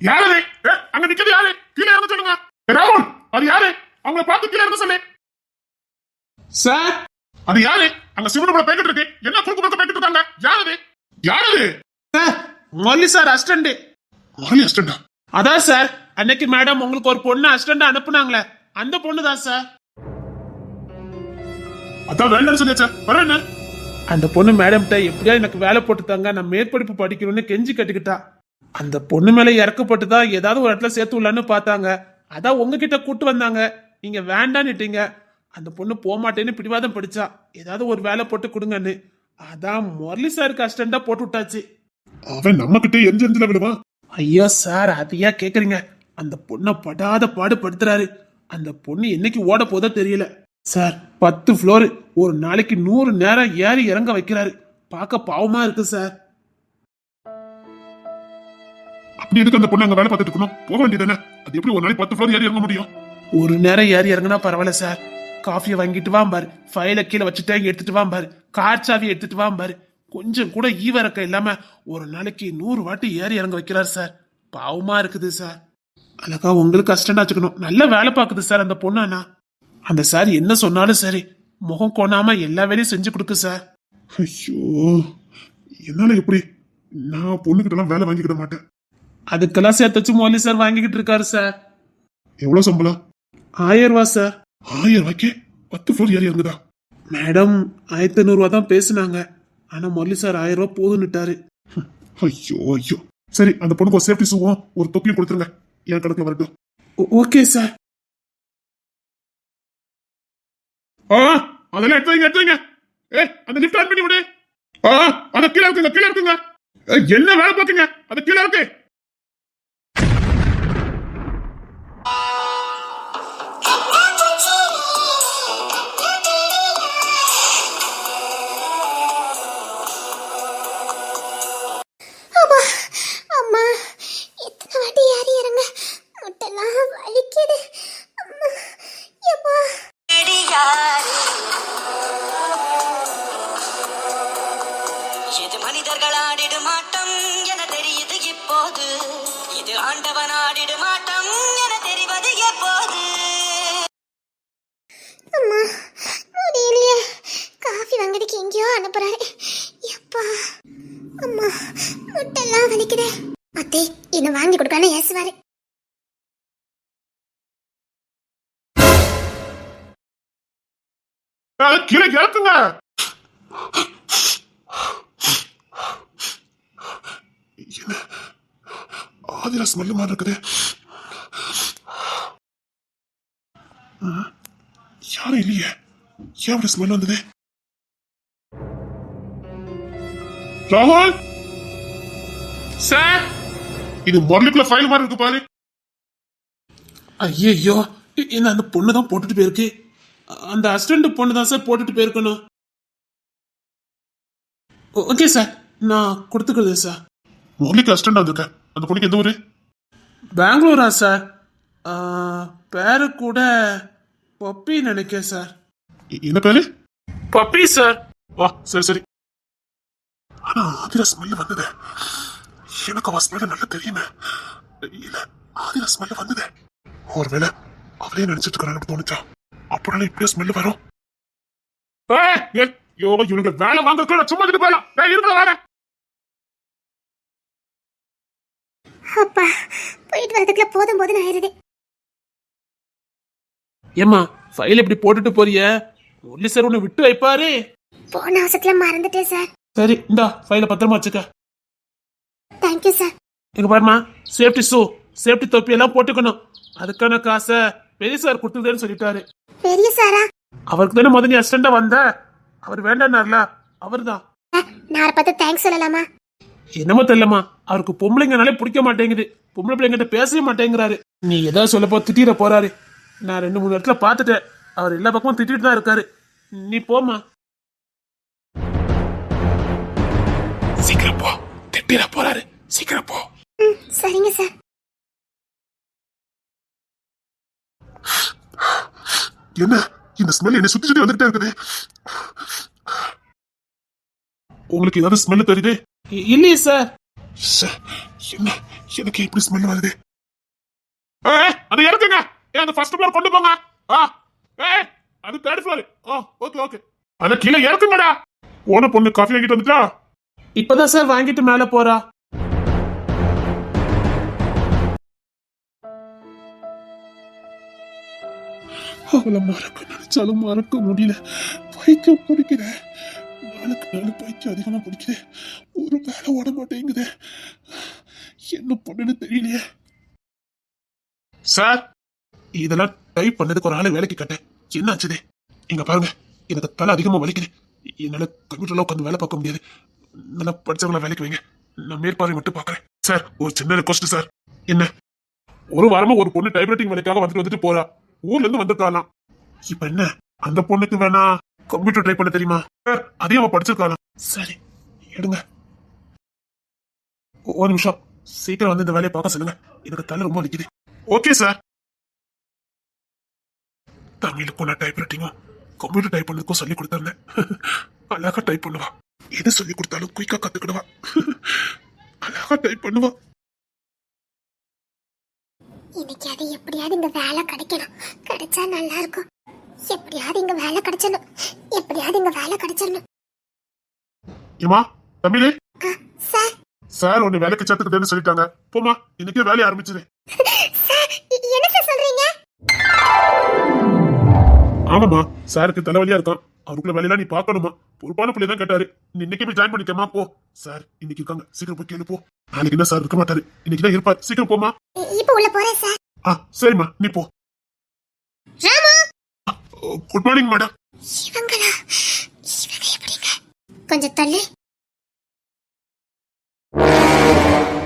யாரு அங்க நிக்கிறது யாரு? கீழே இறங்க சொல்லுங்க. ராகுல் அது யாரு? அவங்கள பார்த்து கீழே இறங்க சொல்லு. சார்? அது யாரு? அங்க சிவனு கூட பேக்கிட்டு இருக்கு. என்ன குறுக்கு பக்கம் பேக்கிட்டு இருக்காங்க? யாரு யாரு சார் மொல்லி சார் அசிஸ்டண்ட் மாலி அசிஸ்டண்டா அதான் சார் அன்னைக்கு மேடம் உங்களுக்கு ஒரு பொண்ணு அசிஸ்டண்ட் அனுப்புனாங்களே. அந்த பொண்ணு தான் சார். அதான் வேண்டாம்னு சொல்லியாச்சா. வர என்ன? அந்த பொண்ணு மேடம்கிட்ட எப்படியா எனக்கு வேலை போட்டு தாங்க நான் மேற்படிப்பு படிக்கணும்னு கெஞ்சி கட்டுக்கிட்டா. அந்த பொண்ணு மேல இறக்கப்பட்டு தான் ஏதாவது ஒரு இடத்துல சேர்த்து விடலான்னு பார்த்தாங்க. அதான் உங்ககிட்ட கூட்டு வந்தாங்க. நீங்க வேண்டான்னுட்டீங்க. அந்த பொண்ணு போக மாட்டேன்னு பிடிவாதம் படிச்சா ஏதாவது ஒரு வேலை போட்டு கொடுங்கன்னு. அதான் முரளி சாருக்கு அசிஸ்டண்டா போட்டு விட்டாச்சு. அவன் நம்ம கிட்டே எரிஞ்சு எரிஞ்சுல விடுவான். ஐயோ சார் அதையா கேக்குறீங்க? அந்த பொண்ணை படாத பாடு படுத்துறாரு. அந்த பொண்ணு என்னைக்கு ஓட போதோ தெரியல. சார் பத்து ஃப்ளோர் ஒரு நாளைக்கு நூறு நேரம் ஏறி இறங்க வைக்கிறாரு. பார்க்க பாவமா இருக்கு சார். அப்படி எதுக்கு அந்த பொண்ணு அங்க வேலை பார்த்துட்டு இருக்கணும்? போக வேண்டியதானே அது எப்படி ஒரு நாளைக்கு பத்து ஃப்ளோர் ஏறி இறங்க முடியும்? ஒரு நேரம் ஏறி இறங்குனா பரவாயில்ல சார் காஃபியை வாங்கிட்டு வாம்பாரு ஃபைலை கீழே வச்சுட்டே எடுத்துட்டு வாம்பாரு கார் சாவி எடுத்துட்டு வாம்பாரு கொஞ்சம் கூட ஈவரக்கம் இல்லாம ஒரு நாளைக்கு நூறு வாட்டி ஏறி இறங்க வைக்கிறார் சார் பாவமா இருக்குது சார் அழகா உங்களுக்கு கஷ்டம் வச்சுக்கணும். நல்ல வேலை பார்க்குது சார் அந்த பொண்ணு அண்ணா. அந்த சார் என்ன சொன்னாலும் சரி. முகம் கொணாம எல்லா வேலையும் செஞ்சு கொடுக்கு சார் ஐயோ. என்னால எப்படி? நான் பொண்ணுகிட்ட எல்லாம் வேலை வாங்கிக்கிட மாட்டேன். அதுக்கெல்லாம் சேர்த்து மோலி சார் வாங்கிக்கிட்டு இருக்காரு சார். எவ்வளவு சம்பளம்? ஆயிரம் ரூபா சார். ஆயிரம் ரூபாய்க்கு பத்து ஃப்ளோர் ஏறி இறங்குதா? மேடம் ஆயிரத்தி ஐநூறுவா தான் பேசுனாங்க. ஆனா முரளி சார் ஆயிரம் ரூபா போதுன்னுட்டாரு. ஐயோ ஐயோ. சரி அந்த பொண்ணுக்கு ஒரு சேஃப்டி ஷூவும் ஒரு தொப்பியும் கொடுத்துருங்க. என் கணக்குல வரட்டும். Okay sir. ஆ அதெல்லாம் எடுத்து வைங்க எடுத்து வைங்க. ஏ அந்த லிஃப்ட் ஆன் பண்ணி விடு. ஆ அத கீழே இருக்குங்க கீழே இருக்குங்க என்ன வேலை பாக்குங்க அது கீழே இருக்கு கீழே இறக்குங்க. என்ன? ஆதிரா ஸ்மெல்லு மாதிரி இருக்குது. யாரும் இல்லையே. ஏன் அப்படி ஸ்மெல் வந்தது? ராகுல்? சார்? இது முரளிக்குள்ள ஃபைல் மாதிரி இருக்கு பாரு. ஐயோ என்ன அந்த பொண்ணு தான் போட்டுட்டு போயிருக்கு? அந்த அசிஸ்டன்ட் பொண்ணு தான் சார் போட்டுட்டு போயிருக்கணும். ஓகே சார் நான் கொடுத்துக்கிறது சார் முரளிக்கு அசிஸ்டன்ட் வந்திருக்கேன் அந்த பொண்ணுக்கு எந்த ஊரு? பெங்களூரா சார் பேரு கூட பப்பி நினைக்கிறேன் சார் என்ன பேரு? பப்பி சார் வா சரி சரி. ஆனா ஆதிரா ஸ்மெல் வந்தது. எனக்கு அவ ஸ்மெல் நல்லா தெரியுமே. இல்ல ஆதிரா ஸ்மெல் வந்தது. ஒருவேளை அவளே நினைச்சிட்டு இருக்கிறான்னு தோணுச்சா? அப்படினால இப்படியே ஸ்மெல் வரும். யோ இவனுக்கு வேலை வாங்க சும்மா இருந்துட்டு போயிடலாம். டேய், இருக்கிற வேலை அப்பா போயிட்டு வரதுக்குள்ள போதும் போதும் ஆயிருது. ஏம்மா ஃபைல் இப்படி போட்டுட்டு போறிய? முரளி சார் உன்னை விட்டு வைப்பாரு. போன அவசரத்துல மறந்துட்டேன் சார். சரி இந்தா ஃபைலை பத்திரமா வச்சுக்க. Thank you sir. இங்க பாருமா சேஃப்டி ஷூ சேஃப்டி தொப்பி எல்லாம் போட்டுக்கணும். அதுக்கான காசை பெரிய சார் கொடுத்துதேன்னு சொல்லிட்டாரு. பெரிய சாரா. அவருக்கு தானே முதல்ல நீ அசிஸ்டண்டா வந்த? அவர் வேண்டாம்னார்ல அவர் தான் நான் பார்த்து தேங்க்ஸ் சொல்லலாமா? என்னமோ தெரியலம்மா அவருக்கு பொம்பளைங்கனாலே பிடிக்க மாட்டேங்குது. பொம்பளை பிள்ளைங்கிட்ட பேசவே மாட்டேங்கிறாரு. நீ ஏதாவது சொல்லப்போ திட்டிட போறாரு. நான் ரெண்டு மூணு இடத்துல பார்த்துட்டேன். அவர் எல்லா பக்கமும் திட்டிட்டு தான் இருக்காரு. நீ போம்மா. சீக்கிரம் போ திட்டிட போறாரு. சீக்கிரம் போ. சரிங்க சார். என்ன? இந்த ஸ்மெல் என்னை சுத்தி சுத்தி வந்துட்டே இருக்குது. உங்களுக்கு ஏதாவது ஸ்மெல் தெரியுது? இல்லையே சார் என்ன? எனக்கு இப்படி ஸ்மெல் வருது? அது இறக்குங்க. ஏய், அந்த ஃபர்ஸ்ட் ஃப்ளோர் கொண்டு போங்க. ஆ ஏய் அது தேர்ட் ஃப்ளோர் ஓகே ஓகே அத கீழே இறக்குங்கடா. போன பொண்ணு காஃபி வாங்கிட்டு வந்துட்டா? இப்பதான் சார் வாங்கிட்டு மேல போறா. அவளை மறக்க நினைச்சாலும் மறக்க முடியல. பைத்தியம் பிடிக்குது. நாளுக்கு நாள் பைத்தியம் அதிகமா பிடிக்குது. ஒரு வேலை ஓட மாட்டேங்குது. என்ன பண்ணுன்னு தெரியலையே. சார் இதெல்லாம் டைப் பண்ணதுக்கு ஒரு ஆளை வேலைக்கு கட்டேன். என்ன ஆச்சுது? இங்க பாருங்க. எனக்கு தலை அதிகமா வலிக்குது. என்னால கம்ப்யூட்டர்ல உட்காந்து வேலை பார்க்க முடியாது. நல்லா படிச்சவங்கள வேலைக்கு வைங்க. நான் மேற்பார்வை மட்டும் பார்க்கறேன். சார் ஒரு சின்ன ரெக்வஸ்ட் சார் என்ன? ஒரு வாரமா ஒரு பொண்ணு டைப்ரைட்டிங் வேலைக்காக வந்துட்டு வந்துட்டு போறா. ஊர்ல இருந்து வந்திருக்காளாம். இப்ப என்ன? அந்த பொண்ணுக்கு வேணா கம்ப்யூட்டர் ட்ரை பண்ண தெரியுமா? அதையும் அவ படிச்சிருக்காளாம். சரி எடுங்க. ஒரு நிமிஷம். சீக்கிரம் வந்து இந்த வேலையை பார்க்க சொல்லுங்க. எனக்கு தலை ரொம்ப நிக்குது ஓகே சார் தமிழுக்கும் நான் டைப் ரைட்டிங்கும் கம்ப்யூட்டர் டைப் பண்ணதுக்கும் சொல்லி கொடுத்துருந்தேன். அழகா டைப் பண்ணுவா. எது சொல்லி கொடுத்தாலும் குயிக்கா கத்துக்கிடுவா. அழகா டைப் பண்ணுவா. அது எப்படியாவது இங்க வேலை கிடைக்கணும். கிடைச்சா நல்லா இருக்கும் எப்படியாவது இங்க வேலை கிடைச்சிடணும். எப்படியாவது இங்க வேலை கிடைச்சிடணும். ஏமா தமிழ் சார். சார் உன்னை வேலைக்கு சேர்த்துக்கிட்டேன்னு சொல்லிட்டாங்க. போமா இன்னைக்கே வேலையை ஆரம்பிச்சிரு. இ- என்ன சொல்றீங்க? ஆமாமா சாருக்கு தலைவலியா இருக்கான். அவருக்குள்ள வேலையெல்லாம் நீ பார்க்கணுமா பொறுப்பான பிள்ளை தான் கேட்டாரு. நீ இன்னைக்கு போய் ஜாயின் பண்ணிக்கமா போ. சார் இன்னைக்கு இருக்காங்க. சீக்கிரம் போய் கேளு போ. நாளைக்கு என்ன சார் இருக்க மாட்டாரு. இன்னைக்கு தான் இருப்பார். சீக்கிரம் போமா இப்ப உள்ள போறேன் சார். ஆ சரிம்மா நீ போ. ராமா? குட் மார்னிங் மேடம் இவங்களா இவங்க எப்படிங்க? கொஞ்சம் தள்ளு.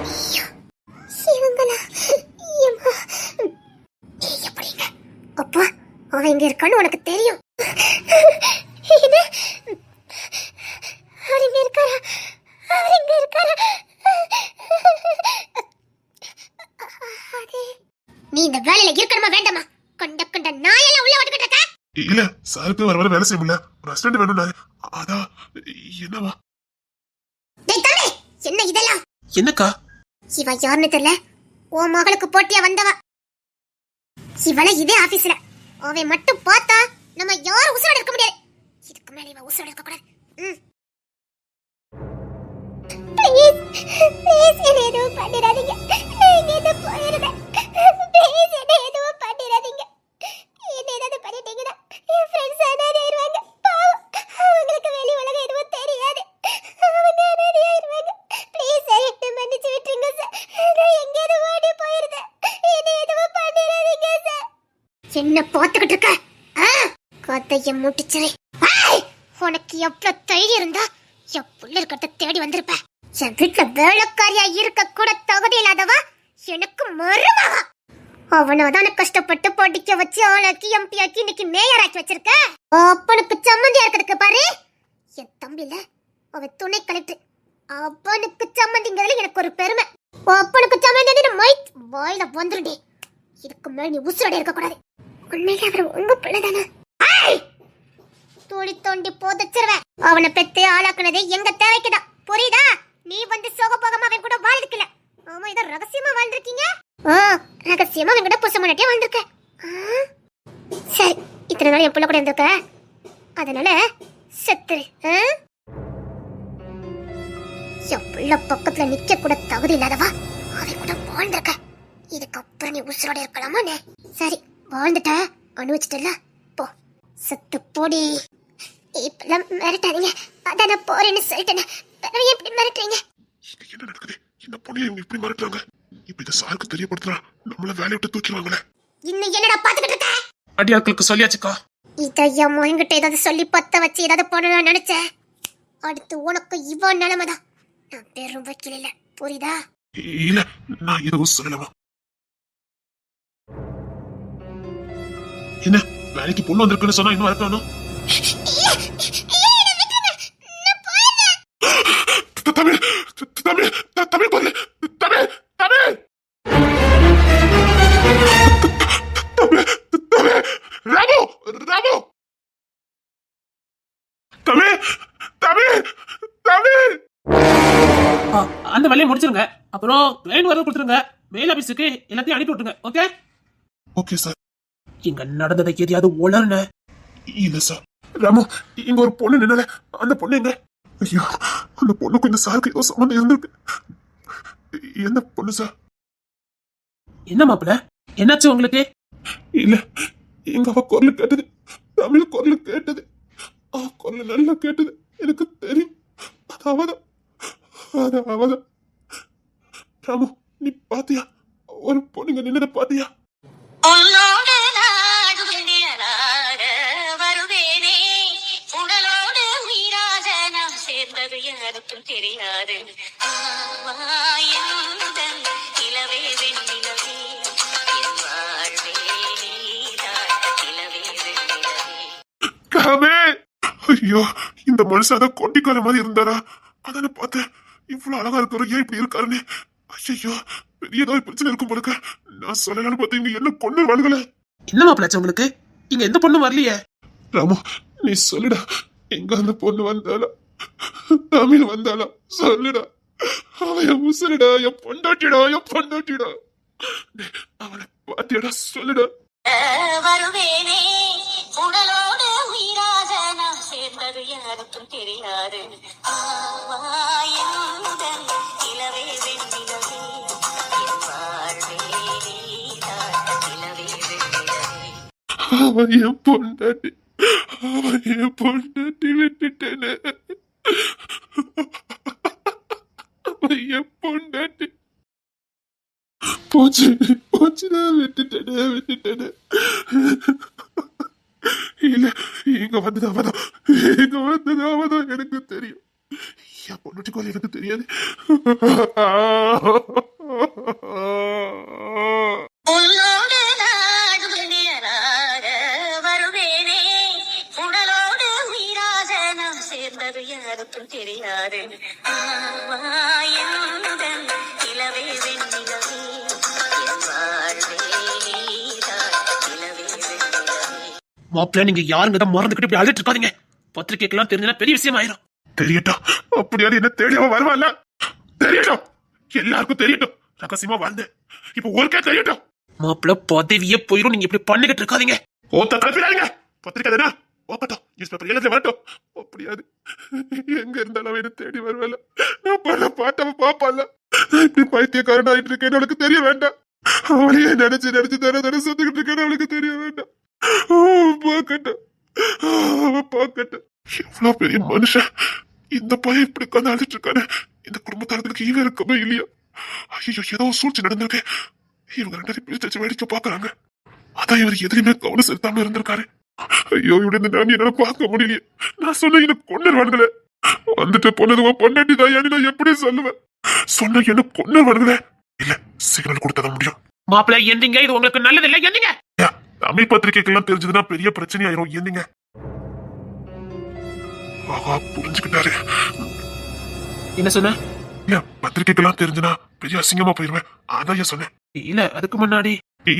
ஐயோ, இவங்களா ஏம்மா. நீ எப்படிங்க? அப்பா அவன் இங்க இருக்கான்னு உனக்கு தெரியும். என்ன? அவர் இங்க இருக்காரா அவர் இங்க இருக்காரா அது நீ இந்த வேலையில இருக்கணுமா வேண்டாமா? கண்ட கண்ட நாயெல்லாம் உள்ள இருக்க? இல்ல சாருக்கு வர வர வேலை செய்ய முடியல. ஒரு அசிஸ்டன்ட் வேணும்னாரு அதான் என்னவா? டேய் தம்பி என்ன இதெல்லாம்? என்னக்கா? இவ யாருன்னு தெரியல. உன் மகளுக்கு போட்டியா வந்தவ. இவள இதே ஆபீஸ்ல அவன் மட்டும் பார்த்தா நம்ம யாரும் உசுரோட இருக்க முடியாது. இதுக்கு மேல இவன் உசுரோட இருக்க கூடாது. ம். ப்ளீஸ் ப்ளீஸ் என்ன எதுவும் பண்ணிடாதீங்க. நான் இங்க போயிருந்தேன் ப்ளீஸ் என்ன எதுவும் பண்ணிடாதீங்க. என்ன ஏதாவது பண்ணிட்டீங்கன்னா என் ஃப்ரெண்ட்ஸ் அனாதையாயிருவாங்க பாவம் அவங்களுக்கு வெளி உலகம் எதுவும் தெரியாது. அவங்க அனாதையாயிருவாங்க ப்ளீஸ் சார் என்ன மன்னிச்சு விட்டுருங்க சார் நான் எங்கேயாவது ஓடி போயிருந்தேன். என்ன எதுவும் பண்ணிடாதீங்க சார் என்ன பார்த்துக்கிட்டு இருக்க? ஆ? கதைய மூட்டிச்சிரு ஏய்! உனக்கு எவ்வளவு தைரியம் இருந்தா என் புள்ள இருக்கிறத தேடி வந்திருப்ப. என் வீட்டுல வேலைக்காரியா இருக்க கூட தகுதி இல்லாதவா எனக்கு மருமகா அவனாதான கஷ்டப்பட்டு படிக்க வச்சு ஆளாக்கி எம்பி ஆக்கி இன்னைக்கு மேயர் ஆக்கி வச்சிருக்க? அப்பனுக்கு சம்மந்தியா இருக்கிறதுக்கு பாரு. என் தம்பில அவன் துணை கலெக்டர் அப்பனுக்கு சம்மந்திங்கிறதுல எனக்கு ஒரு பெருமை. அப்பனுக்கு சம்மந்தி மை வாயில வந்துருடி. இதுக்கு மேல நீ உசுரோட இருக்க கூடாது உண்மையிலே அவர் உங்க பிள்ளைதானா துளி தோண்டி போதச்சிருவேன். அவனை பெத்து ஆளாக்குனது எங்க தேவைக்குதான். புரியுதா? நீ வந்து சோகபோகமா அவன் கூட வாழ்ந்துக்கல. ஆமா இத ரகசியமா வாழ்ந்திருக்கீங்க? ஆ ரகசியமா அவன் கூட முன்னாடியே வாழ்ந்திருக்க சரி இத்தனை நாள் என் பிள்ளை கூட இருந்திருக்க. அதனால செத்துரு என் பிள்ளை பக்கத்துல நிக்க கூட தகுதி இல்லாதவா? அவன் கூட வாழ்ந்திருக்க. இதுக்கப்புறம் நீ உசுரோட இருக்கலாமா சரி வாழ்ந்துட்ட. அனுபவிச்சிட்டல போ. செத்து போடி. இப்பெல்லாம் மிரட்டாதீங்க. அதான் நான் போறேன்னு சொல்லிட்டேன். பிறகு எப்படி மிரட்டுறீங்க? என்ன நடக்குது? இந்த பொண்ணு இவங்க இப்படி மிரட்டுறாங்க. இப்ப இதை சாருக்கு தெரியப்படுத்துறா. நம்மள வேலையை விட்டு தூக்கிடுவாங்களே இன்னும் என்னடா பாத்துக்கிட்டு இருக்க? அடியாட்களுக்கு சொல்லியாச்சுக்கா. இதை என் மகன்கிட்ட ஏதாவது சொல்லி பத்த வச்சு ஏதாவது பண்ணணும்னு நினைச்சேன். அடுத்து உனக்கு இவன் நிலைமைதான் நான் பெரும் வக்கீல் இல்ல புரியுதா? இல்ல நான் எதுவும் சொல்லலமா என்ன வேலைக்கு பொண்ணு வந்திருக்குன்னு சொன்னா இன்னும் வரப்பணும் அப்புறம் கிளைண்ட் வர கொடுத்துருங்க. மெயில் ஆபீஸுக்கு எல்லாத்தையும் அனுப்பி விட்டுருங்க. ஓகே ஓகே சார் இங்க நடந்ததை எதையாவது உளர்ன இல்ல சார் ராமு இங்க ஒரு பொண்ணு நின்னல அந்த பொண்ணு எங்க? ஐயோ அந்த பொண்ணுக்கு இந்த சாருக்கு ஏதோ சம்மந்தம் இருந்திருக்கு. என்ன பொண்ணு சார் என்ன மாப்பிள? என்னாச்சு உங்களுக்கு? இல்ல எங்க அவ குரல் கேட்டது. தமிழ் குரல் கேட்டது. அவ குரல் நல்லா கேட்டது. எனக்கு தெரியும். அது அவதான் அது அவதான் ராமு நீ பாத்தியா? ஒரு பொண்ணுங்க நின்னத பாத்தியா? யாருக்கும் தெரியாது. நிலவே வெண்ணிலவே ஐயோ இந்த மனுஷன் அதான் கொட்டிக்கார மாதிரி இருந்தாரா? அதானே பார்த்தேன். இவ்வளவு அழகா இருக்கிற ஏன் இப்படி இருக்காருன்னு. ஐயோ பெரிய ஏதாவது பிரச்சனை இருக்கும் போலுக்க நான் சொல்லலாம்னு பார்த்தேன் இங்க என்ன கொண்டு வாழ்களே என்ன மாப்பிளாச்சு உங்களுக்கு? இங்க எந்த பொண்ணும் வரலையே? ராமு நீ சொல்லுடா. எங்க அந்த பொண்ணு வந்தாளா தமிழ் வந்தாளா சொல்லுடா. அவ என் உசுருடா என் பொண்டாட்டிடா என் பொண்டாட்டிடா. அவளை பாத்தியடா சொல்லுடா. வருவேனே. உடலோடு உயிராக சேர்ந்தது யாருக்கும் தெரியாது. அவன் என் பொண்டாட்டி. அவன் என் பொண்டாட்டி விட்டுட்டேனே. அவன் என் பொண்டாட்டி. போச்சு போச்சுடா விட்டுட்டேனே விட்டுட்டேனே. இல்ல இங்க வந்தது அவதான். இங்க வந்தது அவதான் எனக்கு தெரியும். என் பொண்டாட்டிக்கு எனக்கு தெரியாது. உன்னோடு யாருக்கும் தெரியாது வெண்ணிலவே மாப்பிள்ள நீங்க யாருங்க தான் மறந்துக்கிட்டு இப்படி அழுட்டு இருக்காதீங்க. பத்திரிக்கைக்கெல்லாம் தெரிஞ்சா பெரிய விஷயம் ஆயிரும். தெரியட்டும். அப்படியாவது என்ன தேடி அவன் வருவான்ல தெரியட்டும். எல்லாருக்கும் தெரியட்டும். ரகசியமா வாழ்ந்து. இப்ப ஊருக்கே தெரியட்டும். மாப்பிள்ள பதவியே போயிரும். நீங்க இப்படி பண்ணிக்கிட்டு இருக்காதீங்க. ஓத்த கலப்பிடாதீங்க பத்திரிக்கை தானே ஓக்கட்டும் நியூஸ் பேப்பர் எல்லாத்தையும் வரட்டும் அப்படியாது எங்க இருந்தாலும் அவன் என்ன தேடி வருவேல நான் பண்ண பாட்டவ பாப்பால இப்படி பைத்தியக்காரன் ஆயிட்டு இருக்கேன்னு அவளுக்கு தெரிய வேண்டாம். அவளையே நினைச்சு நினைச்சு தர தர சொந்துக்கிட்டு இருக்கேன்னு அவளுக்கு தெரிய வேண்டாம். ஓ, பார்க்கட்டும். அவன் பார்க்கட்டும். எவ்வளவு பெரிய மனுஷன். இந்த பையன் இப்படி உட்காந்து அழைச்சிட்டு இருக்கானே. இந்த குடும்பத்தாரர்களுக்கு ஈவே இருக்கவே இல்லையா? ஐயோ ஏதோ ஒரு சூழ்ச்சி நடந்திருக்கு. இவங்க ரெண்டு பேரும் பிரிச்சு வச்சு வேடிக்கை பாக்குறாங்க அதான் இவர் எதுலையுமே கவனம் செலுத்தாம இருந்திருக்காரு. ஐயோ இப்படி இந்த நான் என்னால பார்க்க முடியலையே. நான் சொன்ன எனக்கு கொண்டுருவானுங்களே வந்துட்டு உன் பொண்டாட்டி தான் நான் எப்படி சொல்லுவேன் சொன்ன என்ன கொண்டுருவானுங்களே இல்ல சிக்னல் கொடுத்தத முடியும். மாப்பிள்ள எந்திங்க இது உங்களுக்கு நல்லது இல்ல ஐயா, தமிழ் பத்திரிகைக்கெல்லாம் தெரிஞ்சதுன்னா பெரிய பிரச்சனை ஆயிரும் என்னங்க ஆஹா புரிஞ்சுக்கிட்டாரு. என்ன சொன்ன? இல்ல பத்திரிகைக்கெல்லாம் தெரிஞ்சுனா பெரிய அசிங்கமா போயிருவேன். அதான் சொன்னேன். இல்ல அதுக்கு முன்னாடி.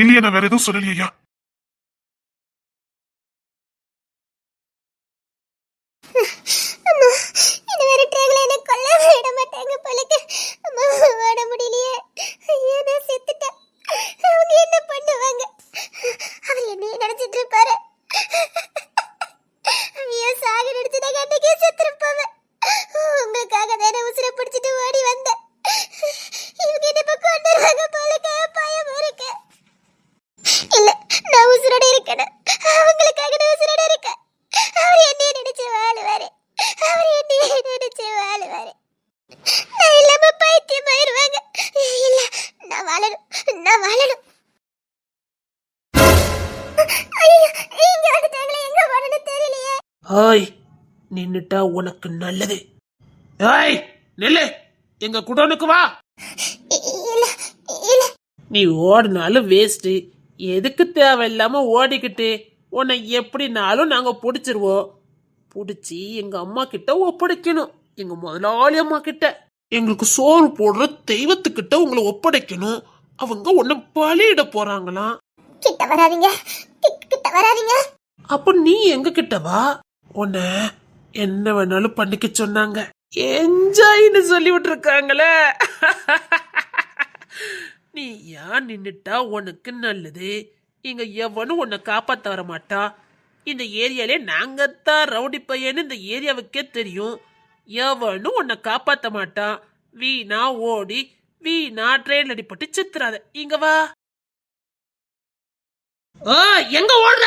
இல்லையா நான் வேற எதுவும் சொல்லலையா அம்மா இது விரட்டுறாங்களே என்ன கொல்ல விட மாட்டாங்க போலக்கு அம்மா ஓட முடியலையே ஐயோ நான் செத்துட்டேன் அவங்க என்ன பண்ணுவாங்க அவர் நினைச்சிட்டு இருப்பாரு ஐயோ சாக நினைச்சு அன்னைக்கே செத்துருப்பாங்க. உங்களுக்காக தானே உசுரை பிடிச்சிட்டு ஓடி வந்தேன். இவங்க என்ன பக்கம் கொண்டுருவாங்க போலக்கு பயமா இருக்கு இல்ல நான் உசுரோட இருக்கணும் அவங்களுக்காக நான் உசுரோட இருக்கேன் அவர் என்னைய நினைச்சு வாழுவாரு அவர் என்னைய நினைச்சு வாழுவாரு நான் இல்லாம பைத்தியம் ஆயிருவாங்க இல்ல நான் வாழணும் நான் வாழணும் ஐயோ இங்க வந்துட்டாங்களே எங்க போறேன்னு தெரியலையே ஹாய் நின்னுட்டா உனக்கு நல்லது. ஏய் நெல்லு. எங்க குடோனுக்கு வா. நீ ஓடினாலும் வேஸ்ட் எதுக்கு தேவையில்லாம ஓடிக்கிட்டு? உன்னை எப்படினாலும் நாங்க பிடிச்சிருவோம். பிடிச்சி எங்க அம்மா கிட்ட ஒப்படைக்கணும். எங்க முதலாளி அம்மா கிட்ட. எங்களுக்கு சோறு போடுற தெய்வத்துக்கிட்ட உங்களை ஒப்படைக்கணும். அவங்க உன்னை பலியிட போறாங்களாம் கிட்ட வராதீங்க. கிட்ட வராதீங்க. அப்ப நீ எங்க கிட்ட வா? உன்னை என்ன வேணாலும் பண்ணிக்க சொன்னாங்க. என்ஜாய்னு சொல்லி விட்டுருக்காங்களே நீ ஏன் நின்றுட்டா உனக்கு நல்லது. இங்க எவனும் உன்னை காப்பாத்த வர மாட்டா. இந்த ஏரியாலே நாங்கத்தான் ரவுடி பையன்னு இந்த ஏரியாவுக்கே தெரியும். எவனும் உன்னை காப்பாத்த மாட்டான் வீணா ஓடி வீணா ட்ரெயின் அடிப்பட்டு சித்துறாத. இங்க வா. ஓ எங்க ஓடுற?